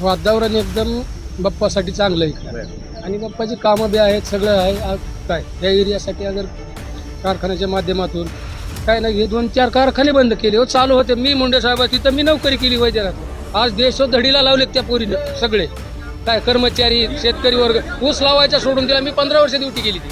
वातावरण एकदम बाप्पासाठी चांगलं आहे. आणि बाप्पाची कामं बी आहेत सगळं आहे. आ- काय? या एरियासाठी अगर कारखान्याच्या माध्यमातून. काय नाही हे दोन चार कारखाने बंद केले. हो चालू होते. मी मुंडे साहेब तिथं मी नोकरी केली वैद्यनाथ. आज देश धडीला लावलेत त्या पोरीनं सगळे. काय कर्मचारी शेतकरी वर्ग ऊस लावायचा सोडून दिला. मी पंधरा वर्ष ड्युटी केली ती.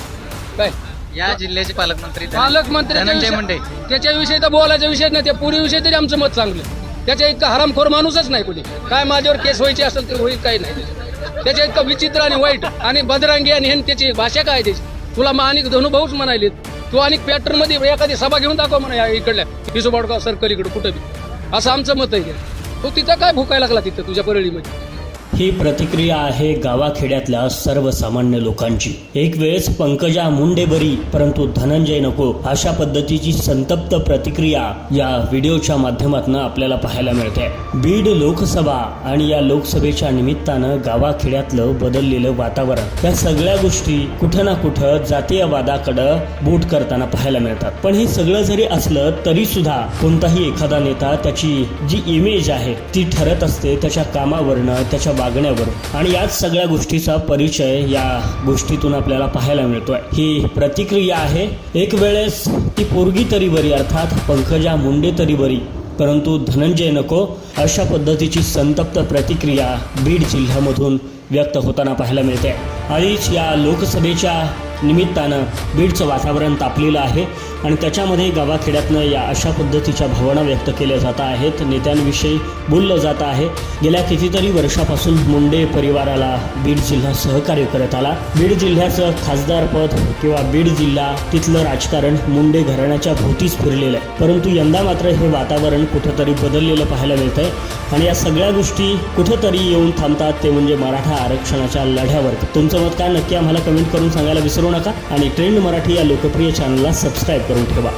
काय? या जिल्ह्याचे पालकमंत्री पालकमंत्री मुंडे. त्याच्याविषयी तर बोलायचा विषय नाही. त्या पुरीविषयी तरी आमचं मत चांगलं त्याच्या इतका हरामखोर माणूसच नाही कुणी. काय माझ्यावर केस व्हायची असेल तर होईल काही नाही. त्याच्या इतकं विचित्र आणि वाईट आणि बदरांगी आणि ह्यान त्याची भाषा काय त्याची? तुला मग अनेक धनुभाऊच म्हणाले तू अनेक पॅटर्नमध्ये एखादी सभा घेऊन दाखव म्हणा या इकडल्या. पिसोबाडगाव सर्कल इकडं कुठं बी. असं आमचं मत आहे. तो तिथं काय भुकायला लागला तिथं तुझ्या परळीमध्ये? ही प्रतिक्रिया आहे गावाखेड्यातल्या सर्वसामान्य लोकांची. एक वेळेस पंकजा मुंडे बरी परंतु धनंजय नको अशा पद्धतीची संतप्त प्रतिक्रिया या व्हिडिओच्या माध्यमातून आपल्याला पाहायला मिळते. बीड लोकसभा आणि या लोकसभेच्या निमित्तानं गावाखेड्यातलं बदललेलं वातावरण. या सगळ्या गोष्टी कुठं ना कुठं जातीयवादाकडं बोट करताना पाहायला मिळतात. पण हे सगळं जरी असलं तरी सुद्धा कोणताही एखादा नेता त्याची जी इमेज आहे ती ठरत असते त्याच्या कामावरनं त्याच्या वागण्यावर. आणि याच सगळ्या गोष्टीचा परिचय या गोष्टीतून आपल्याला पाहायला मिळतोय. ही प्रतिक्रिया आहे एक वेळेस ती पोरगी तरी बरी अर्थात पंकजा मुंडे तरी बरी परंतु धनंजय नको अशा पद्धतीची संतप्त प्रतिक्रिया बीड जिल्ह्यामधून व्यक्त होताना पाहायला मिळते. आधीच या लोकसभेच्या निमित्तानं बीडचं वातावरण तापलेलं आहे आणि त्याच्यामध्ये गावाखेड्यातनं या अशा पद्धतीच्या भावना व्यक्त केल्या जात आहेत. नेत्यांविषयी बोललं जात आहे. गेल्या कितीतरी वर्षापासून मुंडे परिवाराला बीड जिल्हा सहकार्य करत आला. बीड जिल्ह्याचं खासदारपद किंवा बीड जिल्हा तिथलं राजकारण मुंडे घराण्याच्या भोवतीच फिरलेलं आहे. परंतु यंदा मात्र हे वातावरण कुठंतरी बदललेलं पाहायला मिळतंय. आणि या सगळ्या गोष्टी कुठंतरी येऊन थांबतात ते म्हणजे मराठा आरक्षणाच्या लढ्यावर तुमचं मत काय? नक्की आम्हाला कमेंट करून सांगायला विसरू नका आणि ट्रेंड मराठी या लोकप्रिय चॅनलला सबस्क्राईब करून ठेवा.